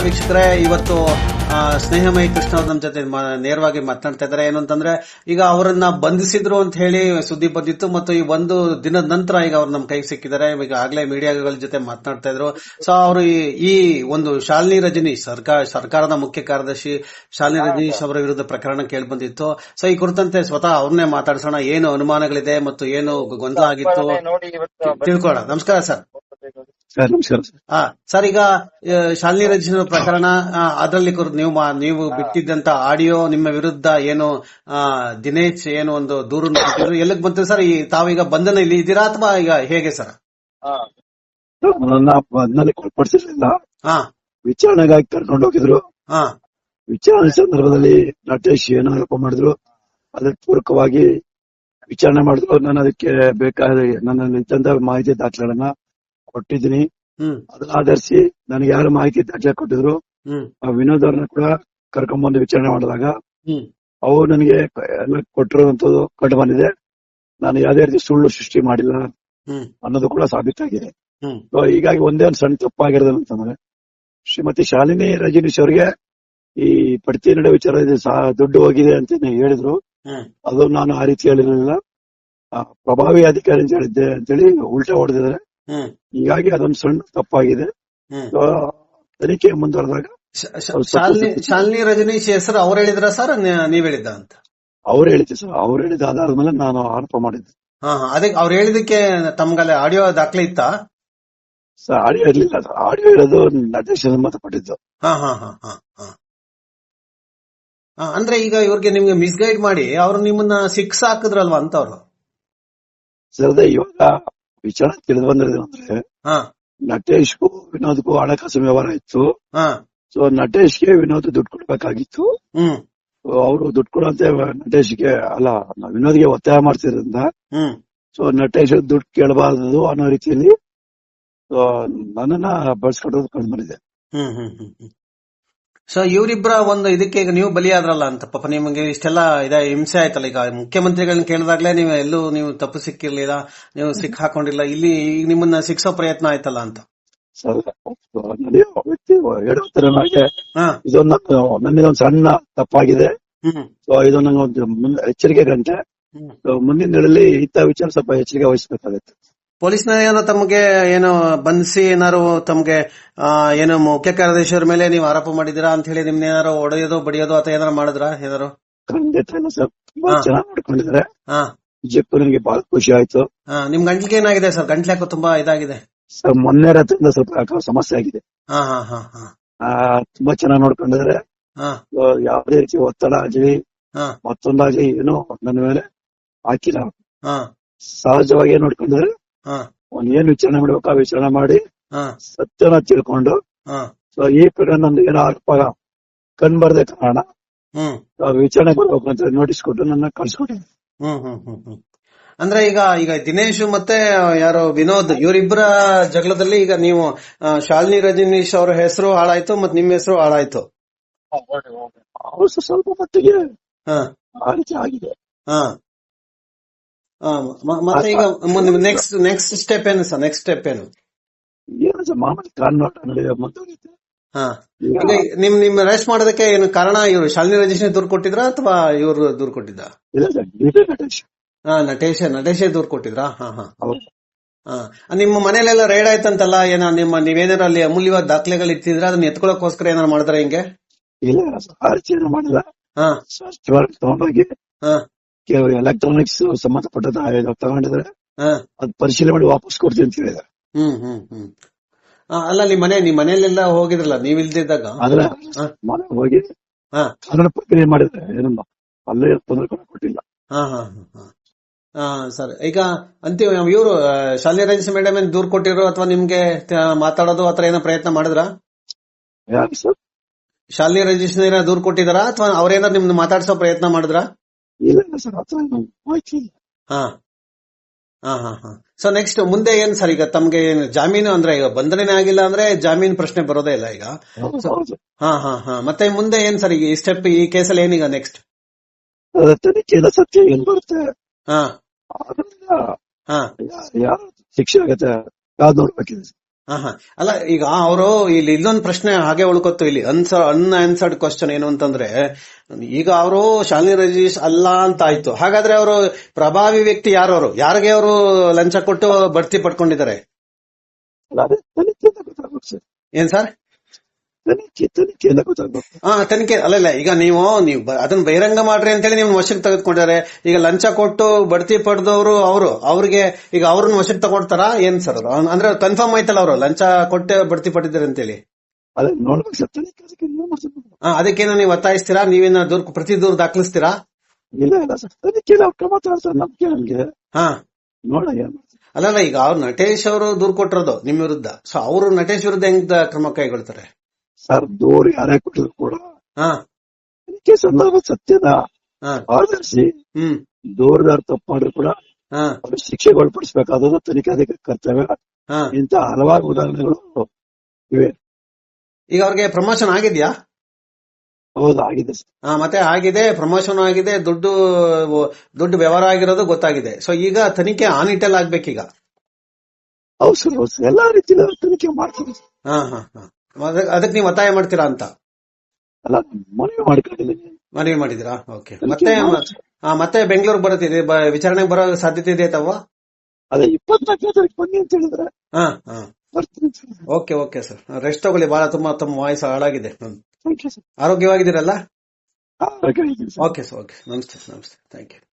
ವೀಕ್ಷಕರೇ ಇವತ್ತು ಸ್ನೇಹಮಯಿ ಕೃಷ್ಣ ಅವ್ರ ನಮ್ಮ ಜೊತೆ ನೇರವಾಗಿ ಮಾತನಾಡ್ತಾ ಇದ್ದಾರೆ ಏನು ಅಂತಂದ್ರೆ ಈಗ ಅವರನ್ನ ಬಂಧಿಸಿದ್ರು ಅಂತ ಹೇಳಿ ಸುದ್ದಿ ಬಂದಿತ್ತು ಮತ್ತು ಈ ಒಂದು ದಿನದ ನಂತರ ಈಗ ಅವ್ರು ನಮ್ಮ ಕೈಗೆ ಸಿಕ್ಕಿದ್ದಾರೆ. ಈಗ ಆಗ್ಲೇ ಮೀಡಿಯಾಗಳ ಜೊತೆ ಮಾತನಾಡ್ತಾ ಇದ್ರು. ಸೊ ಅವರು ಈ ಒಂದು ಶಾಲಿನಿ ರಜನೀಶ್ ಸರ್ಕಾರ ಸರ್ಕಾರದ ಮುಖ್ಯ ಕಾರ್ಯದರ್ಶಿ ಶಾಲಿನಿ ರಜನೀಶ್ ಅವರ ವಿರುದ್ಧ ಪ್ರಕರಣ ಕೇಳಿ ಬಂದಿತ್ತು. ಸೊ ಈ ಕುರಿತಂತೆ ಸ್ವತಃ ಅವ್ರನ್ನೇ ಮಾತಾಡ್ಸೋಣ. ಏನು ಅನುಮಾನಗಳಿದೆ ಮತ್ತು ಏನು ಗೊಂದಲ ಆಗಿತ್ತು? ತಿಳ್ಕೊಳ್ಳೋಣ. ನಮಸ್ಕಾರ ಸರ್. ಸರ್ ನಮಸ್ಕಾರ ಸರ್. ಆ, ಸರ್ ಈಗ ಶಾಲಿನಿ ರಜನಿ ಪ್ರಕರಣ ಆ, ಅದರಲ್ಲಿ ಕುರಿತು ನೀವು ಮಾ- ನೀವು ಬಿಟ್ಟಿದ್ದಂತ ಆಡಿಯೋ ನಿಮ್ಮ ವಿರುದ್ಧ ಏನು ಆ, ದಿನೇಶ್ ಏನು ಒಂದು ದೂರು ನೋಡಿದ್ರು ಎಲ್ಲಿಗೆ ಬಂತು ಸರ್ ಈ ತಾವೀಗ ಬಂಧನ ಇಲ್ಲಿ ಇದ್ದೀರಾ ಅಥವಾ ಈಗ ಹೇಗೆ ಸರ್? ಹಾ. ಬಂಧನಕ್ಕೆ ಒಳಪಡಿಸಿರ್ಲಿಲ್ಲ ಹಾ. ವಿಚಾರಣೆಗಾಗಿ ಕರ್ಕೊಂಡು ಹೋಗಿದ್ರು. ಹಾ. ವಿಚಾರಣೆ ಸಂದರ್ಭದಲ್ಲಿ ನಟೇಶ್ ಏನೋ ಆರೋಪ ಮಾಡಿದ್ರು. ಅದಕ್ಕೆ ಪೂರಕವಾಗಿ ವಿಚಾರಣೆ ಮಾಡಿದ್ರು. ನಾನು ಅದಕ್ಕೆ ಬೇಕಾದ ನನ್ನ ಇದ್ದಂತ ಮಾಹಿತಿ ದಾಖಲೆಗಳನ್ನ ಕೊಟ್ಟಿದ್ದೀನಿ. ಅದನ್ನ ಆಧರಿಸಿ ನನಗೆ ಯಾರು ಮಾಹಿತಿ ದಾಖಲೆ ಕೊಟ್ಟಿದ್ರು ಆ ವಿನೋದ್ ಅವ್ರನ್ನ ಕೂಡ ಕರ್ಕೊಂಡ್ಬಂದು ವಿಚಾರಣೆ ಮಾಡಿದಾಗ ಅವ್ರು ಅವು ನನಗೆ ಎಲ್ಲ ಕೊಟ್ಟಿರುವಂತದ್ದು ಕಂಡು ಬಂದಿದೆ. ನಾನು ಯಾವ್ದೇ ರೀತಿ ಸುಳ್ಳು ಸೃಷ್ಟಿ ಮಾಡಿಲ್ಲ ಅನ್ನೋದು ಕೂಡ ಸಾಬೀತಾಗಿದೆ. ಹೀಗಾಗಿ ಒಂದೇ ಒಂದು ಸಣ್ಣ ತಪ್ಪಾಗಿರೋದು ಅಂತಂದ್ರೆ ಶ್ರೀಮತಿ ಶಾಲಿನಿ ರಜನೀಶ್ ಅವರಿಗೆ ಈ ಪಡ್ತಿ ನಡೆ ವಿಚಾರ ದುಡ್ಡು ಹೋಗಿದೆ ಅಂತ ಹೇಳಿದ್ರು. ಅದು ನಾನು ಆ ರೀತಿ ಹೇಳಿರಲಿಲ್ಲ. ಪ್ರಭಾವಿ ಅಧಿಕಾರಿ ಅಂತ ಹೇಳಿದ್ದೆ ಅಂತೇಳಿ ಉಲ್ಟಾ ಹೊಡೆದಿದ್ದಾರೆ. ಹೀಗಾಗಿ ಅದೊಂದು ಸಣ್ಣ ತಪ್ಪಾಗಿದೆ. ತನಿಖೆ ಮುಂದುವರೆದಾಗ ಶಾಲಿನಿ ರಜನೀಶ್ ಹೆಸರು ಅವ್ರು ಹೇಳಿದ್ರ ಸರ್? ನೀವ್ ಹೇಳಿದ್ದ ಅಂತ? ಅವ್ರು ಹೇಳಿದ್ದೆ ಸರ್. ಅವ್ರು ಹೇಳಿದ ಆಧಾರದ ಮೇಲೆ ನಾನು ಆರೋಪ ಮಾಡಿದ್ದೆ. ಹಾ ಅದಕ್ಕೆ ಅವ್ರು ಹೇಳಿದಕ್ಕೆ ತಮ್ಗಲ್ಲಿ ಆಡಿಯೋ ದಾಖಲೆ ಇತ್ತಾ? ಸರ್ ಆಡಿಯೋ ಇರ್ಲಿಲ್ಲ ಸರ್. ಆಡಿಯೋ ಇರೋದು ನಟೇಶ್ ಸಂಬಂಧಪಟ್ಟಿದ್ದು ಹಾ ಹಾ ಹಾ ಹಾ ಹಾ. ಅಂದ್ರೆ ಈಗ ಇವ್ರಿಗೆ ನಿಮ್ಗೆ ಮಿಸ್ಗೈಡ್ ಮಾಡಿ ಅವ್ರು ನಿಮ್ಮನ್ನ ಸಿಕ್ಸ್ ಹಾಕಿದ್ರಲ್ವಾ ಅಂತ ಅವ್ರು ಸರ್ ಇವಾಗ ವಿಚಾರಣೆ ತಿಳಿದು ಬಂದಿರೋದು ಅಂದ್ರೆ ಹಾ. ನಟೇಶ್ಗೂ ವಿನೋದ್ಗೂ ಹಣಕಾಸು ವ್ಯವಹಾರ ಇತ್ತು. ಸೊ ನಟೇಶ್ಗೆ ವಿನೋದ್ ದುಡ್ಡು ಕೊಡ್ಬೇಕಾಗಿತ್ತು. ಅವರು ದುಡ್ಡು ಕೊಡುವಂತೆ ನಟೇಶ್ಗೆ ಅಲ್ಲ ವಿನೋದ್ಗೆ ಒತ್ತಾಯ ಮಾಡ್ತಿರೋದ್ರಿಂದ. ಸೊ ನಟೇಶ್ ದುಡ್ಡು ಕೇಳಬಾರದು ಅನ್ನೋ ರೀತಿಯಲ್ಲಿ ಸೊ ನನ್ನನ್ನ ಬಳಸ್ಕೊಡೋದು ಕಂಡು ಬಂದಿದೆ ಸೊ ಇವರಿಬ್ಬರ ಒಂದು ಇದಕ್ಕೆ ಈಗ ನೀವು ಬಲಿಯಾದ್ರಲ್ಲ ಅಂತ. ಪಾಪ ನಿಮಗೆ ಇಷ್ಟೆಲ್ಲ ಇದ ಹಿಂಸೆ ಆಯ್ತಲ್ಲ. ಈಗ ಮುಖ್ಯಮಂತ್ರಿಗಳನ್ನ ಕೇಳಿದಾಗ್ಲೇ ನೀವು ಎಲ್ಲೂ ನೀವು ತಪ್ಪು ಸಿಕ್ಕಿರ್ಲಿಲ್ಲ ನೀವು ಸಿಕ್ ಹಾಕೊಂಡಿಲ್ಲ ಇಲ್ಲಿ ಈಗ ನಿಮ್ಮನ್ನ ಸಿಕ್ಸೋ ಪ್ರಯತ್ನ ಆಯ್ತಲ್ಲ ಅಂತ. ಇದೊಂದು ನನ್ನಿದೊಂದು ಸಣ್ಣ ತಪ್ಪಾಗಿದೆ. ಸೊ ಇದು ನಂಗೆ ಒಂದು ಎಚ್ಚರಿಕೆ ಗಂಟೆ ಮುಂದಿನ ದಿನಗಳಲ್ಲಿ ಇಂಥ ವಿಚಾರ ಸ್ವಲ್ಪ ಎಚ್ಚರಿಕೆ ವಹಿಸಬೇಕಾಗುತ್ತೆ. ಪೊಲೀಸ್ನ ಏನೋ ತಮಗೆ ಏನೋ ಬಂಧಿಸಿ ಏನಾರು ತಮಗೆ ಏನೋ ಮುಖ್ಯ ಕಾರ್ಯದರ್ಶಿಯವ್ರ ಮೇಲೆ ನೀವು ಆರೋಪ ಮಾಡಿದಿರಾ ಅಂತ ಹೇಳಿ ನಿಮ್ನ ಏನಾರು ಹೊಡೆಯೋದು ಬಡಿಯೋದು ಅಥವಾ ಏನಾರು ಮಾಡಿದ್ರಾ ಏನಾರು? ಖಂಡಿತ ಸರ್. ತುಂಬಾ ಚೆನ್ನಾಗಿ ನೋಡ್ಕೊಂಡಿದ್ದಾರೆ ನನಗೆ ಬಹಳ ಖುಷಿ ಆಯ್ತು. ಹಾ ನಿಮ್ ಗಂಟ್ಲಿಗೆ ಏನಾಗಿದೆ ಸರ್? ಗಂಟ್ಲು ಯಾಕೋ ತುಂಬಾ ಇದಾಗಿದೆ? ಸರ್ ಮೊನ್ನೆ ರಾತ್ರಿಯಿಂದ ಸ್ವಲ್ಪ ಸಮಸ್ಯೆ ಆಗಿದೆ. ಹಾ ಹಾ ಹಾ ಹಾ. ಆ, ತುಂಬಾ ಚೆನ್ನಾಗಿ ನೋಡ್ಕೊಂಡಿದ್ದಾರೆ. ಹಾ. ಯಾವುದೇ ರೀತಿ ಒತ್ತಡ ಆಗಲಿ ಹಾ. ಮತ್ತೊಂದಾಗ್ಲಿ ಏನೋ ನನ್ನ ಮೇಲೆ ಹಾಕಿಲ್ಲ. ಹಾ. ಸಹಜವಾಗಿ ನೋಡ್ಕೊಂಡಿದ್ರೆ ಅವ್ನು ಏನ್ ವಿಚಾರಣೆ ಮಾಡ್ಬೇಕು ಆ ವಿಚಾರಣೆ ಮಾಡಿ ಹಾ. ಸತ್ಯನ ತಿಳ್ಕೊಂಡು ಹಾ. ಸೊ ಈ ಪ್ರಕಾರ ನಂದು ಏನೋ ಕಣ್ ಕಂಡ್ಬರ್ದೆ ಕಾರಣ ವಿಚಾರಣೆ ಬರ್ಬೇಕು ಅಂತ ನೋಟಿಸ್ ಕೊಟ್ಟು ನನ್ನ ಕಳ್ಸ್ಕೊಟ್ಟಿದ್ದೆ ಅಂದ್ರೆ ಈಗ ಈಗ ದಿನೇಶ್ ಮತ್ತೆ ಯಾರು ವಿನೋದ್ ಇವರಿಬ್ಬರ ಜಗಳದಲ್ಲಿ ಈಗ ನೀವು ಶಾಲಿನಿ ರಜನೀಶ್ ಅವ್ರ ಹೆಸರು ಹಾಳಾಯ್ತು ಮತ್ತೆ ನಿಮ್ಮ ಹೆಸರು ಹಾಳಾಯ್ತು. ಸ್ವಲ್ಪ ಮಟ್ಟಿಗೆ ಆಗಿದೆ. ಮತ್ತೆ ಈಗ ನೆಕ್ಸ್ಟ್ ನೆಕ್ಸ್ಟ್ ಸ್ಟೆಪ್ ಏನು ಸರ್? ನೆಕ್ಸ್ಟ್ ಸ್ಟೆಪ್ ಏನು? ಏನು ಸರ್ ಮಾಮೂಲಿ ಕಾನೂನು ನಡೆಯುವ ಮುಂದುವರಿಯುತ್ತೆ ಹಾ. ಈಗ ಈಗ ನಿಮ್ ನಿಮ್ ಅರೆಸ್ಟ್ ಮಾಡೋದಕ್ಕೆ ಏನು ಕಾರಣ? ಇವರು ಶಾಲಿನಿ ರಜೇಶ್ ದೂರ್ ಕೊಟ್ಟಿದ್ರ ಅಥವಾ ಇವರು ದೂರ್ ಕೊಟ್ಟಿದ್ದ ಹಾ ನಟೇಶ ನಟೇಶೇ ದೂರ್ ಕೊಟ್ಟಿದ್ರಾ ಹಾ ಹಾ. ನಿಮ್ಮ ಮನೇಲೆಲ್ಲ ರೈಡ್ ಆಯ್ತಂತಲ್ಲ ಏನ ನಿಮ್ಮ ನೀವೇನಾರ ಅಲ್ಲಿ ಅಮೂಲ್ಯವಾದ ದಾಖಲೆಗಳು ಇಟ್ಟಿದ್ರ ಅದನ್ನ ಎತ್ಕೊಳಕ್ಕೋಸ್ಕರ ಏನಾರ ಮಾಡಿದ್ರ ಹಿಂಗೆ? ಇಲ್ಲ ಮಾಡಿಲ್ಲ. ಹಾ. ತಗೊಂಡೋಗಿ ಹಾ. ಎಲೆಕ್ಟ್ರಾನಿಕ್ಸ್ ಸಂಬಂಧಪಟ್ಟ ತಗೊಂಡಿದ್ರೆ ಹಾ. ಅದ್ ಪರಿಶೀಲನೆ ಮಾಡಿ ವಾಪಸ್ ಕೊಡ್ತೀವಿ ಅಂತ ಹೇಳಿದ್ರೆ ಹ್ಮ್ ಹ್ಮ್ ಹ್ಮ್. ಅಲ್ಲ ನಿಮ್ ಮನೆ ನಿಮ್ ಮನೆಯಲ್ಲೆಲ್ಲ ಹೋಗಿದ್ರಲ್ಲ ನೀವ್ ಇಲ್ದಿದ್ದಾಗ? ಆದ್ರೆ ಹಾ. ಮನೆ ಹೋಗಿ ಹಾ. ಕಾನೂನು ಪ್ರಕ್ರಿಯೆ ಮಾಡಿದ್ರೆ ಏನಮ್ಮ ಅಲ್ಲೇ ತೊಂದರೆ ಕೊಟ್ಟಿಲ್ಲ. ಹಾ ಹಾ ಹಾ, ಹಾ. ಹಾ ಸರ್. ಈಗ ಅಂತಿಮ ಇವರು ಶಾಲೆ ರಜೇಶ್ ಮೇಡಮ್ ಏನ್ ದೂರ್ ಕೊಟ್ಟಿರೋ ಅಥವಾ ನಿಮ್ಗೆ ಮಾತಾಡೋದು ಆತರ ಏನೋ ಪ್ರಯತ್ನ ಮಾಡಿದ್ರ? ಶಾಲೆ ರಜೇಶ್ ದೂರ್ ಕೊಟ್ಟಿದಾರಾ ಅಥವಾ ಅವ್ರೇನಾದ್ರು ನಿಮ್ದು ಮಾತಾಡ್ಸೋ ಪ್ರಯತ್ನ ಮಾಡಿದ್ರ? ಇಲ್ಲ ಇಲ್ಲ ಸರ್ ಹಾ. ಹಾ ಹಾ ಹಾ. ಸೊ ನೆಕ್ಸ್ಟ್ ಮುಂದೆ ಏನ್ ಸರ್ ಈಗ ತಮ್ಗೆ ಏನು ಜಾಮೀನು ಅಂದ್ರೆ ಈಗ ಬಂಧನೆ ಆಗಿಲ್ಲ ಅಂದ್ರೆ ಜಾಮೀನು ಪ್ರಶ್ನೆ ಬರೋದೇ ಇಲ್ಲ ಈಗ. ಹಾ ಹಾ ಹಾ. ಮತ್ತೆ ಮುಂದೆ ಏನ್ ಸರ್ ಈಗ ಈ ಸ್ಟೆಪ್ ಈ ಕೇಸಲ್ಲಿ ಏನೀಗ ನೆಕ್ಸ್ಟ್ ತನಿಖೆ ಸತ್ಯ ಏನ್ ಬರುತ್ತೆ? ಹಾ. ಹಾ. ಯಾರು ಶಿಕ್ಷೆ ಆಗತ್ತೆ? ಯಾವ್ದು ನೋಡ್ಬೇಕಿದೆ ಅಲ್ಲ ಈಗ ಅವರು ಇಲ್ಲಿ ಇಲ್ಲೊಂದು ಪ್ರಶ್ನೆ ಹಾಗೆ ಉಳ್ಕೊತು ಇಲ್ಲಿ. ಅನ್ಸರ್ ಅನ್ಆನ್ಸರ್ಡ್ ಕ್ವಶನ್ ಏನು ಅಂತಂದ್ರೆ ಈಗ ಅವರು ಶಾಲಿನಿ ರಜೀಶ್ ಅಲ್ಲ ಅಂತ ಆಯ್ತು. ಹಾಗಾದ್ರೆ ಅವರು ಪ್ರಭಾವಿ ವ್ಯಕ್ತಿ ಯಾರು ಅವರು? ಯಾರಿಗೆ ಅವರು ಲಂಚ ಕೊಟ್ಟು ಬಡ್ತಿ ಪಡ್ಕೊಂಡಿದ್ದಾರೆ? ಏನ್ ಸರ್? ತನಿಖೆ ತನಿಖೆಯಿಂದ ಗೊತ್ತಾಗ್ಬೇಕು. ಹಾ ತನಿಖೆ ಅಲ್ಲಲ್ಲ ಈಗ ನೀವು ನೀವು ಅದನ್ನ ಬಹಿರಂಗ ಮಾಡ್ರಿ ಅಂತೇಳಿ ನಿಮ್ಗೆ ವಶಕ್ಕೆ ತೆಗೆದುಕೊಂಡಿದ್ದಾರೆ. ಈಗ ಲಂಚ ಕೊಟ್ಟು ಬಡ್ತಿ ಪಡೆದವರು ಅವರು. ಅವ್ರಿಗೆ ಈಗ ಅವ್ರನ್ನ ವಶಕ್ಕೆ ತಗೊಳ್ತಾರಾ ಏನ್ ಸರ್ ಅದು? ಅಂದ್ರೆ ಕನ್ಫರ್ಮ್ ಆಯ್ತಲ್ಲ ಅವರು ಲಂಚ ಕೊಟ್ಟೆ ಬಡ್ತಿ ಪಡೆದಿದ್ದಾರೆ ಅಂತೇಳಿ. ಅದೇ ನೋಡ್ಬೇಕು ಸರ್ ತನಿಖೆ ಅದಕ್ಕೆ ನೀವು. ಹಾ, ಅದಕ್ಕೇನೋ ನೀವು ಒತ್ತಾಯಿಸ್ತೀರಾ? ನೀವೇನ ದೂರ ಪ್ರತಿ ದೂರ ದಾಖಲಿಸ್ತೀರಾ? ಇಲ್ಲ ಇಲ್ಲ ಸರ್ ಅದಕ್ಕೆ ಅವ್ರು ಕ್ರಮ ತಗೊಳ್ತಾರೆ ನಂಬಿಕೆ ನಮ್ಗೆ. ಹಾ. ನೋಡ ಏನ್ ಮಾಡ್ತಾರೆ. ಅಲ್ಲಲ್ಲ ಈಗ ಅವ್ರು ನಟೇಶ್ ಅವರು ದೂರ್ ಕೊಟ್ಟಿರೋದು ನಿಮ್ ವಿರುದ್ಧ. ಸೊ ಅವರು ನಟೇಶ್ ವಿರುದ್ಧ ಹೆಂಗ್ ಕ್ರಮ ಕೈಗೊಳ್ತಾರೆ? ಸರ್ ದೂರ ಯಾರೇ ಕೊಟ್ಟಿದ್ರು ಕೂಡ. ಹಾ. ತನಿಖೆ ಸಂದರ್ಭ ಸತ್ಯದ ಹಾ. ಆಧರಿಸಿ ದೂರದಾರ ತಪ್ಪು ಮಾಡಿದ್ರು ಕೂಡ ಹಾ. ಅವ್ರಿಗೆ ಶಿಕ್ಷೆಗೆ ಒಳಪಡಿಸಬೇಕಾದ ತನಿಖಾಧಿಕಾರಿ ಕರ್ತವ್ಯ. ಹಾ. ಇಂತ ಹಲವಾರು ಉದಾಹರಣೆಗಳು ಇವೆ. ಈಗ ಅವ್ರಿಗೆ ಪ್ರಮೋಷನ್ ಆಗಿದ್ಯಾ? ಹೌದು ಆಗಿದೆ ಹಾ ಮತ್ತೆ ಆಗಿದೆ ಪ್ರಮೋಷನ್ ಆಗಿದೆ ದುಡ್ಡು ದುಡ್ಡು ವ್ಯವಹಾರ ಆಗಿರೋದು ಗೊತ್ತಾಗಿದೆ. ಸೊ ಈಗ ತನಿಖೆ ಆನ್ ಇಟ್ಟಲ್ಲಿ ಆಗ್ಬೇಕೀಗ? ಹೌದು ಸರ್ ಎಲ್ಲಾ ರೀತಿಯಲ್ಲಿ ತನಿಖೆ ಮಾಡ್ತಾರೆ ಹಾ ಹಾ ಹಾ. ಅದಕ್ಕೆ ನೀವು ಒತ್ತಾಯ ಮಾಡ್ತೀರಾ ಅಂತ? ಅಲ್ಲ ಮನವಿ ಮಾಡ್ಕೊಂಡಿದ್ದೀನಿ. ಮನವಿ ಮಾಡಿದಿರಾ ಓಕೆ. ಮತ್ತೆ ಮತ್ತೆ ಬೆಂಗಳೂರು ಬರುತ್ತಿದೆ ಬ- ವಿಚಾರಣೆಗೆ ಬರೋ ಸಾಧ್ಯತೆ ಇದೆ ಅಥವಾ? ಅದೇ ಇಪ್ಪತ್ನಾಲ್ಕನೇ ತಾರೀಕು ಬನ್ನಿ ಅಂತ ಹೇಳಿದ್ರೆ. ಹಾ ಹಾ. Okay okay sir. ರೆಸ್ಟ್ ತಗೊಳ್ಳಿ ಬಹಳ ತುಂಬಾ ತಮ್ಮ ವಾಯ್ಸ್ ಹಾಳಾಗಿದೆ. ಆರೋಗ್ಯವಾಗಿದ್ದೀರಲ್ಲ? Okay sir okay. ನಮಸ್ತೆ ನಮಸ್ತೆ. Thank you.